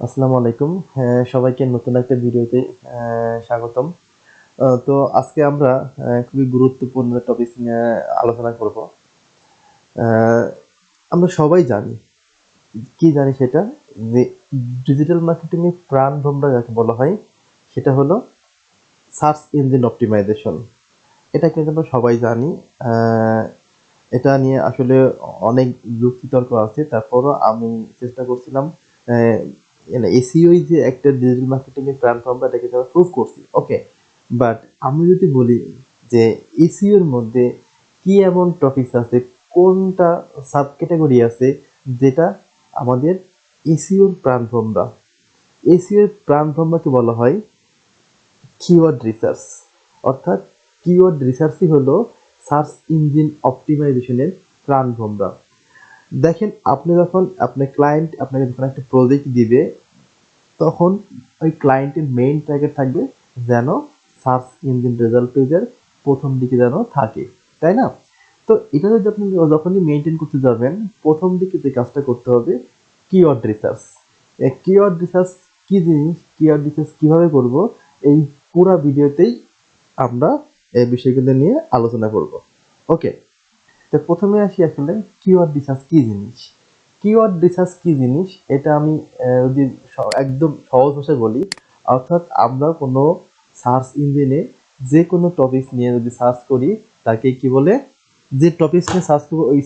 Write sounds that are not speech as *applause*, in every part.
আসসালামু আলাইকুম। হ্যাঁ, সবাইকে নতুন একটা ভিডিওতে স্বাগতম। তো আজকে আমরা খুবই গুরুত্বপূর্ণ টপিক নিয়ে আলোচনা করব। আমরা সবাই জানি কি জানি সেটা যে ডিজিটাল মার্কেটিং এর প্রাণ ভোমরা যাকে বলা হয় সেটা হলো সার্চ ইঞ্জিন অপটিমাইজেশন এটা কিন্তু আমরা সবাই জানি এটা নিয়ে আসলে অনেক যুক্তিতর্ক আছে। তারপরও আমি চেষ্টা করছিলাম এসিও যে একটা ডিজিটাল মার্কেটিং এর প্ল্যাটফর্ম বা এটাকে আমরা প্রুভ করছি ওকে বাট আমি যদি বলি যে এসিও এর মধ্যে কি এমন টপিকস আছে, কোনটা সাব ক্যাটাগরি আছে যেটা আমাদের এসিওর প্রাণভ্রমরা এসিওর প্রাণভ্রমরাকে বলা হয় কিওয়ার্ড রিসার্চ অর্থাৎ কিওয়ার্ড রিসার্চই হলো সার্চ ইঞ্জিন অপটিমাইজেশনের প্রাণভ্রমরা দেখেন, আপনি যখন আপনার ক্লায়েন্ট আপনাকে যখন একটা প্রজেক্ট দিবে, তখন ওই ক্লায়েন্টের মেইন টার্গেট থাকবে যেন সার্চ ইঞ্জিন রেজাল্ট পেজের প্রথম দিকে যেন থাকে, তাই না? তো এটা যদি আপনি যখনই মেনটেন করতে যাবেন, প্রথম দিকে যে কাজটা করতে হবে কিওয়ার্ড রিসার্চ এই কিওয়ার্ড রিসার্চ কী জিনিস কিওয়ার্ড রিসার্চ কীভাবে করব, এই পুরা ভিডিওতেই আমরা এই বিষয়গুলো নিয়ে আলোচনা করব। ওকে তো প্রথমে আসি আসলে কিওয়ার্ড রিসার্চ কি জিনিস? কিওয়ার্ড রিসার্চ কি জিনিস? এটা আমি যদি একদম সহজ ভাষায় বলি, অর্থাৎ আমরা কোনো সার্চ ইঞ্জিনে যে কোনো টপিক নিয়ে যদি সার্চ করি, তাকে কি বলে? যে টপিক নিয়ে সার্চ করব, ওই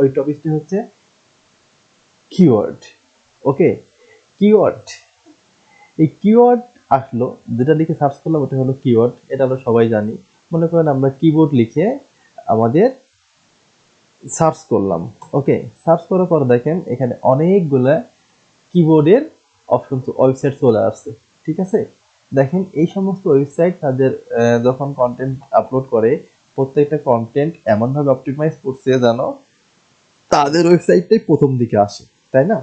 ওই টপিকটি হচ্ছে কিওয়ার্ড ওকে কিওয়ার্ড এই কিওয়ার্ড আসলো, যেটা লিখে সার্চ করলাম, ওটা হলো কিওয়ার্ড এটা আমরা সবাই জানি। মনে করেন আমরা কিবোর্ড লিখে আমাদের সার্চ করলাম। ওকে, সার্চ করার পর দেখেন এখানে অনেকগুলা কিবোর্ডের অপশন ওয়েবসাইট চলে আসছে। ঠিক আছে? দেখেন এই সমস্ত ওয়েবসাইট তাদের যখন কন্টেন্ট আপলোড করে, প্রত্যেকটা কন্টেন্ট এমনভাবে অপটিমাইজ করছে যেন তাদের ওয়েবসাইটটাই প্রথম দিকে আসে। তাই না?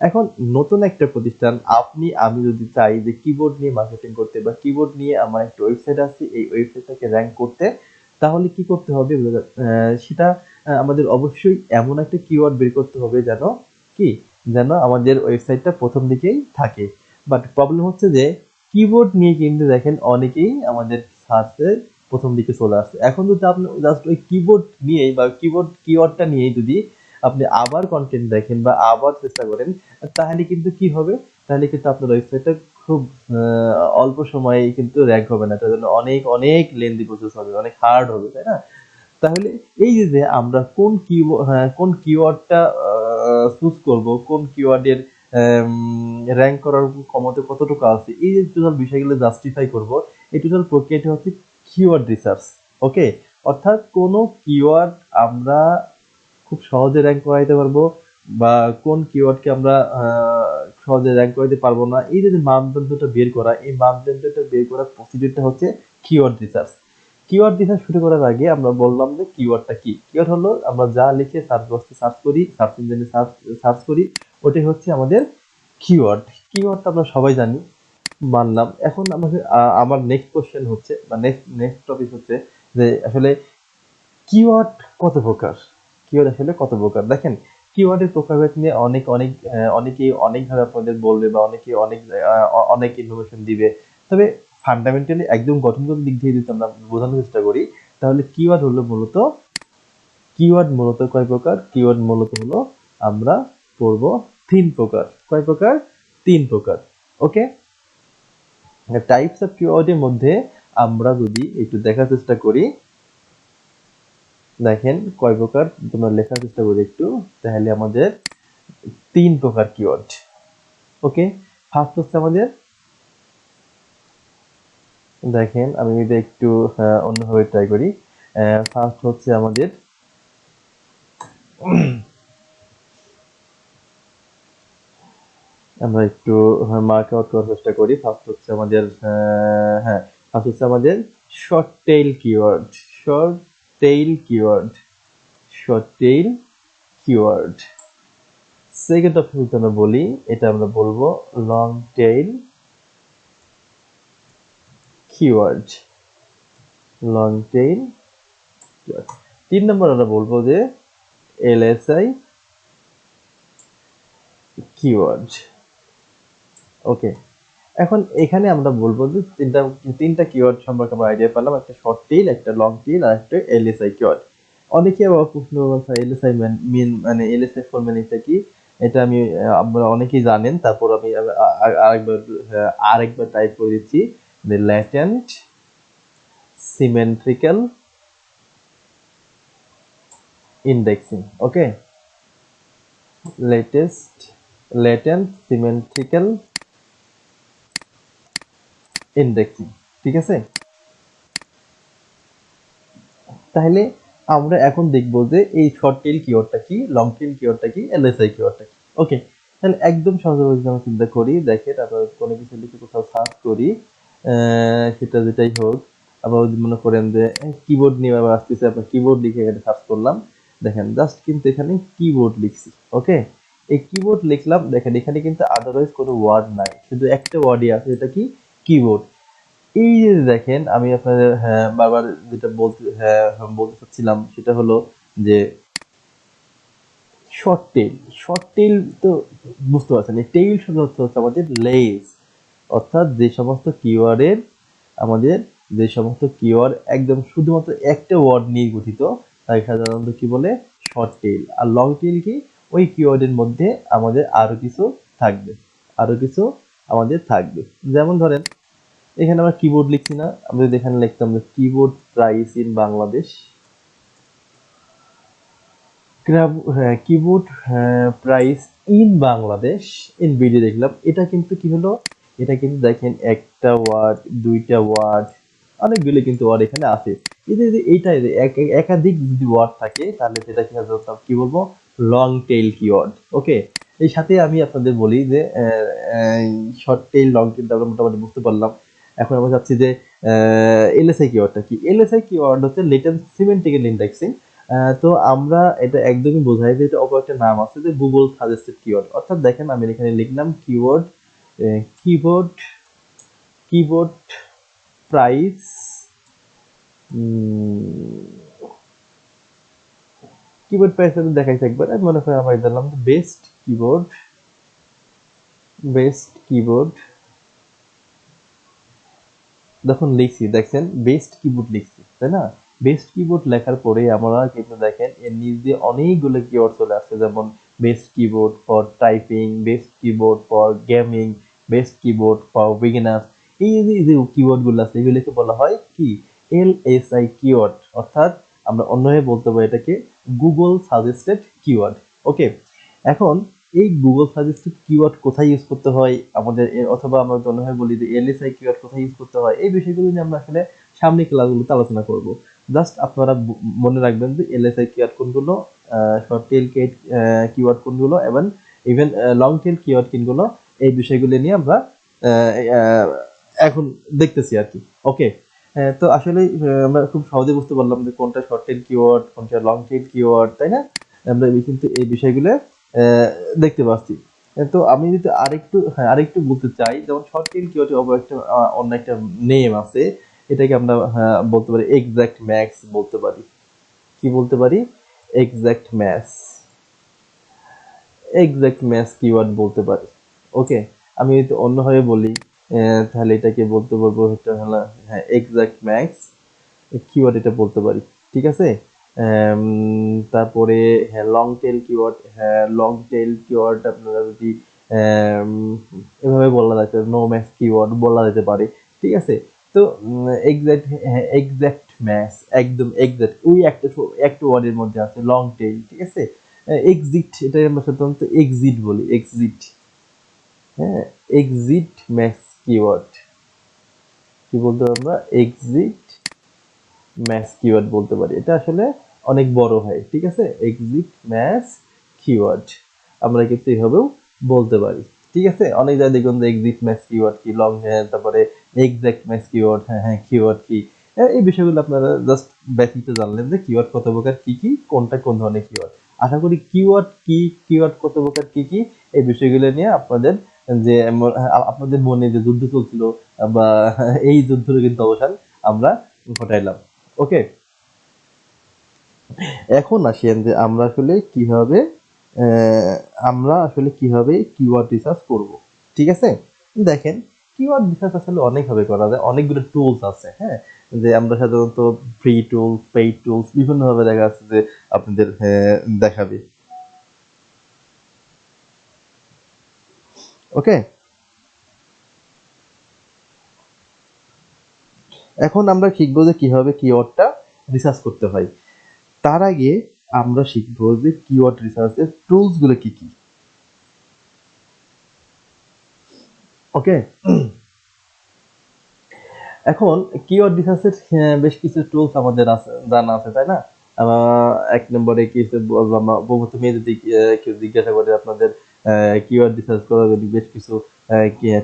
এখন নতুন একটা প্রতিষ্ঠান, আপনি, আমি যদি চাই যে কিবোর্ড নিয়ে মার্কেটিং করতে বা কিবোর্ড নিয়ে আমার একটা ওয়েবসাইট আছে, এই ওয়েবসাইটটাকে র্যাঙ্ক করতে, তাহলে কি করতে হবে? সেটা আমাদের অবশ্যই এমন একটা কিওয়ার্ড বের করতে হবে যেন কি? যেন আমাদের ওয়েবসাইটটা প্রথম দিকেই থাকে। বাট প্রবলেম হচ্ছে যে কিবোর্ড নিয়ে কিন্তু দেখেন অনেকেই আমাদের সার্চে প্রথম দিকে চলে আসছে। এখন যদি আপনি জাস্ট ওই কিবোর্ড নিয়েই বা কিবোর্ড কিওয়ার্ডটা নিয়েই যদি আপনি আবার কন্টেন্ট দেখেন বা আবার চেষ্টা করেন, তাহলে কিন্তু কি হবে? তাহলে কিন্তু আপনার ওয়েবসাইটটা খুব অল্প সময়ে কিন্তু র্যাঙ্ক হবে না। তার জন্য অনেক অনেক লেন্দি প্রসেস হবে, অনেক হার্ড হবে, তাই না? তাহলে এই যে আমরা কোন কিওয়ার্ড কোন কিওয়ার্ডটা চুজ করব, কোন কিওয়ার্ডের র্যাঙ্ক করার ক্ষমতা কতটুকু আছে, এই যে টোটাল বিষয়গুলো জাস্টিফাই করব, এই টোটাল প্রক্রিয়াটি হচ্ছে কিওয়ার্ড রিসার্চ ওকে অর্থাৎ কোন কিওয়ার্ড আমরা খুব সহজে র্যাঙ্ক করাইতে পারব, বা কোন কিওয়ার্ডকে আমরা সহজে র্যাঙ্ক করাইতে পারব না, এই যে মানদণ্ডটা বের করা, এই মানদণ্ডটা বের করার প্রসিডিউরটা হচ্ছে কিওয়ার্ড রিসার্চ কিওয়ার্ড রিসার্চ শুরু করার আগে আমরা বললাম যে কিওয়ার্ডটা কি। কিওয়ার্ড হলো, আমরা যা লিখে সার্চ বক্সে সার্চ করি সার্চ ইঞ্জিনে সার্চ সার্চ করি, ওটাই হচ্ছে আমাদের কিওয়ার্ড কিওয়ার্ডটা আমরা সবাই জানি, মানলাম। এখন আমাদের আমার নেক্সট কোশ্চেন হচ্ছে, বা নেক্সট নেক্সট টপিক হচ্ছে যে আসলে কিওয়ার্ড কত প্রকার? কিওয়ার্ড আসলে কত প্রকার? দেখেন কিওয়ার্ডের প্রকারভেদ নিয়ে অনেক অনেক অনেকেই অনেকভাবে আপনাদের বলবে বা অনেকে অনেক অনেক ইনফরমেশন দিবে। তবে ফান্ডামেন্টালি একদম গঠনগত দিক দিয়ে যদি আমরা বোঝানোর চেষ্টা করি, তাহলে কিওয়ার্ড হলো মূলত কিওয়ার্ড মূলত কয় প্রকার? কিওয়ার্ড মূলত হলো আমরা পড়ব তিন প্রকার। কয় প্রকার? তিন প্রকার। ওকে টাইপস অফ কিওয়ার্ডের মধ্যে আমরা যদি একটু দেখার চেষ্টা করি, দেখেন কয় প্রকার তোমরা লেখার চেষ্টা করি একটু, তাহলে আমাদের তিন প্রকার কিওয়ার্ড ওকে ফার্স্ট হচ্ছে আমাদের দেখেন, আমি যদি একটু অন্যভাবে ট্রাই করি ফার্স্ট হচ্ছে আমাদের *clears throat* আমরা একটু মার্ক আউট করার চেষ্টা করি। ফার্স্ট হচ্ছে আমাদের হ্যাঁ ফার্স্ট হচ্ছে আমাদের short tail keyword short tail keyword short tail keyword second option আমরা বলি, এটা আমরা বলব long tail keyword long tail তিন নম্বর আমরা বলব যে এলএসআই কিওয়ার্ড ওকে এখন এখানে আমরা বলব যে তিনটা তিনটা কিওয়ার্ড সম্পর্কে আমরা আইডিয়া পেলাম, একটা শর্ট টেইল একটা লং টেইল আর একটা এলএসআই কিওয়ার্ড অনেকে আবার প্রশ্ন এলএসআই মিন মানে এলএসআই ফর মিনিংটা কি? এটা আমি আপনারা অনেকেই জানেন, তারপর আমি আরেকবার আরেকবার টাইপ করে দিচ্ছি। যে latent semantical indexing. Okay. Latest, latent, symmetrical, indexing. ঠিক আছে? তাহলে আমরা এখন দেখব যে এই শর্ট টেল কিওয়ার্ডটা কি লং টেল কিওয়ার্ডটা কি এলএসআই কিওয়ার্ডটা ওকে তাহলে একদম সহজভাবে যদি আমরা চিন্তা করি, দেখে তারপর কোনো কিছু লিখে কোথাও সার্চ করি সেটা যেটাই হোক আবার যদি মনে করেন যে কিবোর্ড নিয়ে আবার আসতেছে আপনার কিবোর্ড লিখে এখানে সার্চ করলাম দেখেন জাস্ট কিন্তু এখানে কিবোর্ড লিখছি ওকে এই কিবোর্ড লিখলাম দেখেন এখানে কিন্তু আদারওয়াইজ কোনো ওয়ার্ড নাই শুধু একটা ওয়ার্ডই আছে এটা কি? কিবোর্ড এই যে দেখেন আমি আপনাদের হ্যাঁ, বারবার যেটা বলতে হ্যাঁ, বলতে চাচ্ছিলাম সেটা হলো যে শর্ট টেল শর্ট টেল তো বুঝতে পারছেন এই টেইল শব্দ হচ্ছে আমাদের লেস অর্থাৎ যে সমস্ত কিওয়ার্ডের আমাদের যে সমস্ত কিওয়ার্ড একদম শুধুমাত্র একটা ওয়ার্ড নিয়ে গঠিত, তাই সাধারণত কি বলে? শর্ট টেল আর লং টেল কি? ওই কিওয়ার্ডের মধ্যে আমাদের আরও কিছু থাকবে। আরও কিছু আমাদের থাকবে। যেমন ধরেন, এখানে আমরা কিবোর্ড লিখছি না। আমরা যদি এখানে লিখতাম যে keyboard price in Bangladesh keyboard price in Bangladesh in BD দেখলাম। এটা কিন্তু কি হলো? এটা কিন্তু দেখেন একটা ওয়ার্ড দুইটা ওয়ার্ড অনেকগুলো কিন্তু ওয়ার্ড এখানে আছে। এই যে এইটা এক- এক- একাধিক যদি ওয়ার্ড থাকে, তাহলে সেটা কি কি বলব? লং টেইল কিওয়ার্ড ওকে এই সাথে আমি আপনাদের বলি যে শর্ট টেইল লং টেইল আমরা মোটামুটি বুঝতে পারলাম। এখন আমরা যাচ্ছি যে এলএসআই কিওয়ার্ডটা কি? এলএসআই কিওয়ার্ড হচ্ছে লেটেন্ট সিমেন্টিক্যাল ইন্ডেক্সিং তো আমরা এটা একদমই বোঝাই যে এটা অপর একটা নাম আছে যে গুগল সাজেস্টেড কিওয়ার্ড অর্থাৎ দেখেন আমি এখানে লিখলাম keyword keyboard keyboard price keyboard price আমি দেখাইছি একবার, আমি মনে করি আমার দিলাম বেস্ট কিবোর্ড বেস্ট কিবোর্ড যখন লিখছি, দেখছেন? বেস্ট কিবোর্ড লিখছি, তাই না? বেস্ট কিবোর্ড লেখার পরে আমরা কিন্তু দেখেন, এর নিচ দিয়ে অনেকগুলো কিওয়ার্ড চলে আসছে, যেমন best keyboard for typing best keyboard for gaming best keyboard for beginners এই যে যে কিওয়ার্ডগুলো আছে, এগুলোকে বলা হয় কি? এল এস আই কিওয়ার্ড অর্থাৎ আমরা অন্যভাবে বলতে পারি এটাকে গুগল সাজেস্টেড কিওয়ার্ড ওকে এখন এই গুগল সাজেস্টেড কিওয়ার্ড কোথায় ইউজ করতে হয়? আমাদের অথবা আমরা অন্যভাবে বলি যে এলএসআই কিওয়ার্ড কোথায় ইউজ করতে হয়? এই বিষয়গুলো নিয়ে আমরা আসলে সামনে ক্লাসগুলোতে আলোচনা করব। জাস্ট আপনারা মনে রাখবেন যে এল এস এলএসআই কিওয়ার্ড কোনগুলো শর্ট টেল কিওয়ার্ড কোনগুলো, এবং ইভেন লং টেল কিওয়ার্ড কোনগুলো এই বিষয়গুলো নিয়ে আমরা এখন দেখতেছি আর কি। ওকে তো আসলে আমরা খুব সহজে বুঝতে পারলাম যে কোনটা শর্ট টেল কিওয়ার্ড কোনটা লং টেল কিওয়ার্ড তাই না? আমরা কিন্তু এই বিষয়গুলো দেখতে পাচ্ছি। তো আমি যদি আরেকটু হ্যাঁ আরেকটু বলতে চাই যেমন শর্ট টেল কিওয়ার্ড একটা অন্য একটা নেম আছে এটাকে আমরা হ্যাঁ, বলতে পারি এক্সাক্ট ম্যাক্স বলতে পারি। কি বলতে পারি? Exact match exact match keyword বলতে পারি। ওকে, আমি যদি অন্যভাবে বলি তাহলে এটাকে বলতে পারব এটা হলো হ্যাঁ এক্সাক্ট ম্যাথস কিওয়ার্ড এটা বলতে পারি, ঠিক আছে? তারপরে হ্যাঁ লং টেল কিওয়ার্ড হ্যাঁ লং টেল কিওয়ার্ড আপনারা যদি এভাবে বলা যেতে নো ম্যাথস কিওয়ার্ড বলা যেতে পারে, ঠিক আছে? তো এক্সাক্ট এক্সাক্ট ম্যাথস একদম এক্সাক্ট ওই একটা একটা ওয়ার্ডের মধ্যে আছে লং টেল ঠিক আছে? এক্সিট এটা আমরা সাধারণত এক্সিট বলি এক্সিট হ্যাঁ এক্সিট কিওয়ার্ড কি বলতে আমরা? এক্সিট ম্যাথস কিওয়ার্ড বলতে পারি। এটা আসলে অনেক বড় হয় ঠিক আছে? এক্সিট ম্যাথস কিওয়ার্ড আমরা কিন্তু এইভাবেও বলতে পারি ঠিক আছে? অনেক জায়গায় দেখুন যে এক্সিট ম্যাথস কিওয়ার্ড কি লং হ্যাঁ তারপরে এক্সাক্ট ম্যাথস কিওয়ার্ড হ্যাঁ হ্যাঁ কিওয়ার্ড কি। হ্যাঁ, এই বিষয়গুলো আপনারা জাস্ট বেসিক জানলেন যে কিওয়ার্ড কত প্রকার কি কি কোনটা কোন ধরনের কিওয়ার্ড আশা করি কিওয়ার্ড কি কিওয়ার্ড কত প্রকার কি কি এই বিষয়গুলো নিয়ে আপনাদের যে আপনাদের মনে যে যুদ্ধ চলছিল বা *laughs* এই যুদ্ধের কিন্তু অবসান আমরা ঘটাইলাম। ওকে? এখন আসেন যে আমরা আসলে কীভাবে আমরা আসলে কীভাবে কিওয়ার্ড রিসার্চ করব। ঠিক আছে? দেখেন কিওয়ার্ড রিসার্চ আসলে অনেকভাবে করা যায়, অনেকগুলো টুলস আছে হ্যাঁ? যে আমরা সাধারণত ফ্রি টুলস পেইড টুলস বিভিন্নভাবে দেখা যাচ্ছে যে আপনাদের দেখাবে। ওকে? এখন আমরা শিখব যে কীভাবে কিওয়ার্ডটা রিসার্চ করতে হয়। তার আগে আমরা শিখব যে কিওয়ার্ড রিসার্চের টুলসগুলো কি কি। ওকে? এখন কিওয়ার্ড রিসার্চের বেশ কিছু টুলস আমাদের আছে, জানা আছে, তাই না? এক নম্বরে কি প্রথমে যদি কেউ জিজ্ঞাসা করে আপনাদের কিওয়ার্ড রিসার্চ করার জন্য বেশ কিছু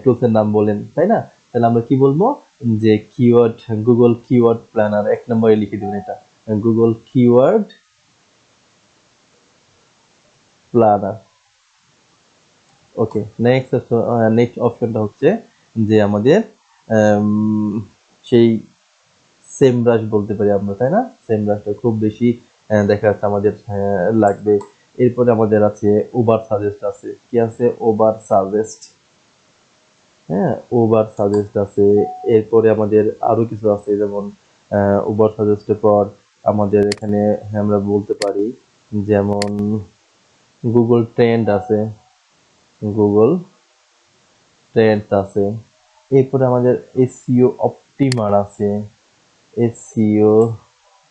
টুলসের নাম বলেন, তাই না? তাহলে আমরা কি বলব? যে কিওয়ার্ড গুগল কিওয়ার্ড প্ল্যানার এক নম্বরে লিখে দিবেন এটা। Google keyword planner okay next next অপশনটা হচ্ছে যে আমাদের সেই সেম ব্রাশ বলতে পারি আমরা, তাই না? সেম ব্রাশটা খুব বেশি দেখা যাচ্ছে আমাদের লাগবে। এরপরে আমাদের আছে ওভার সাজেস্ট আছে। কি আছে? ওভার সাজেস্ট হ্যাঁ ওভার সাজেস্ট আছে। এরপরে আমাদের আরও কিছু আছে, যেমন ওভার সাজেস্টের পর আমাদের এখানে আমরা বলতে পারি, যেমন গুগল ট্রেন্ড আছে। গুগল ট্রেন্ড আছে। এরপরে আমাদের এসিও অপটিমার আছে। এসিও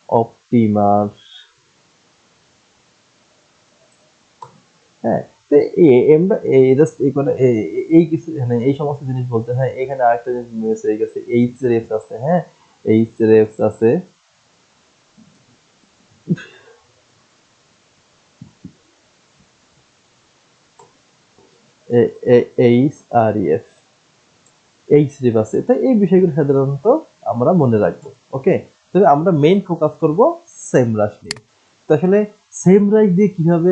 অপটিমার হ্যাঁ এই সমস্ত জিনিস বলতে, হয়, এখানে আরেকটা জিনিস মিস হয়ে গেছে এইচ রেফস আছে হ্যাঁ এইচ রেফস আছে। আর এফ এইচ রেফ আছে এই বিষয়গুলো সাধারণত আমরা মনে রাখব ওকে তবে আমরা মেইন ফোকাস করব সেম রাশ নিয়ে। তো আসলে সেম রাশ দিয়ে কীভাবে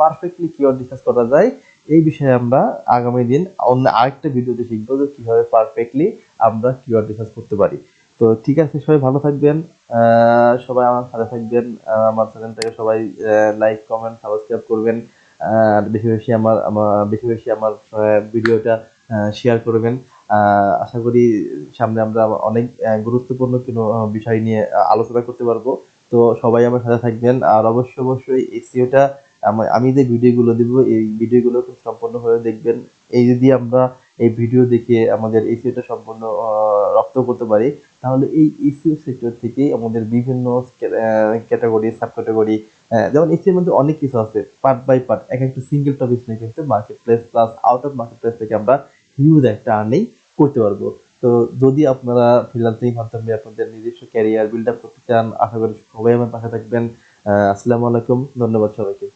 পারফেক্টলি কিওয়ার্ড ডিসকাস করা যায়, এই বিষয়ে আমরা আগামী দিন অন্য আরেকটা ভিডিওতে শিখব যে কীভাবে পারফেক্টলি আমরা কিওয়ার্ড ডিসকাস করতে পারি। তো ঠিক আছে, সবাই ভালো থাকবেন সবাই আমার সাথে থাকবেন আমার চ্যানেলটাকে সবাই লাইক কমেন্ট সাবস্ক্রাইব করবেন আর বেশি বেশি আমার বেশি বেশি আমার ভিডিওটা শেয়ার করবেন। আশা করি সামনে আমরা অনেক গুরুত্বপূর্ণ কোনো বিষয় নিয়ে আলোচনা করতে পারব। তো সবাই আমার সাথে থাকবেন। আর অবশ্যই অবশ্যই এসিওটা আমি যে ভিডিওগুলো দিব, এই ভিডিওগুলো খুব সম্পূর্ণভাবে দেখবেন। এই যদি আমরা এই ভিডিও দেখে আমাদের এসিওটা সম্পূর্ণ রপ্ত করতে পারি, তাহলে এই এসিও সেক্টর থেকে আমাদের বিভিন্ন ক্যাটাগরি সাব ক্যাটাগরি যেমন এসিওর মধ্যে অনেক কিছু আছে। পার্ট বাই পার্ট এক একটা সিঙ্গেল টপিক নিয়ে কিন্তু marketplace plus out of marketplace থেকে আমরা হিউজ একটা আর্নিং করতে পারব। তো যদি আপনারা ফ্রিল্যান্সিং মাধ্যমে আপনাদের নিজস্ব ক্যারিয়ার বিল্ড আপ করতে চান, আশা করি সবাই আমার পাশে থাকবেন। আসসালামু আলাইকুম, ধন্যবাদ সবাইকে।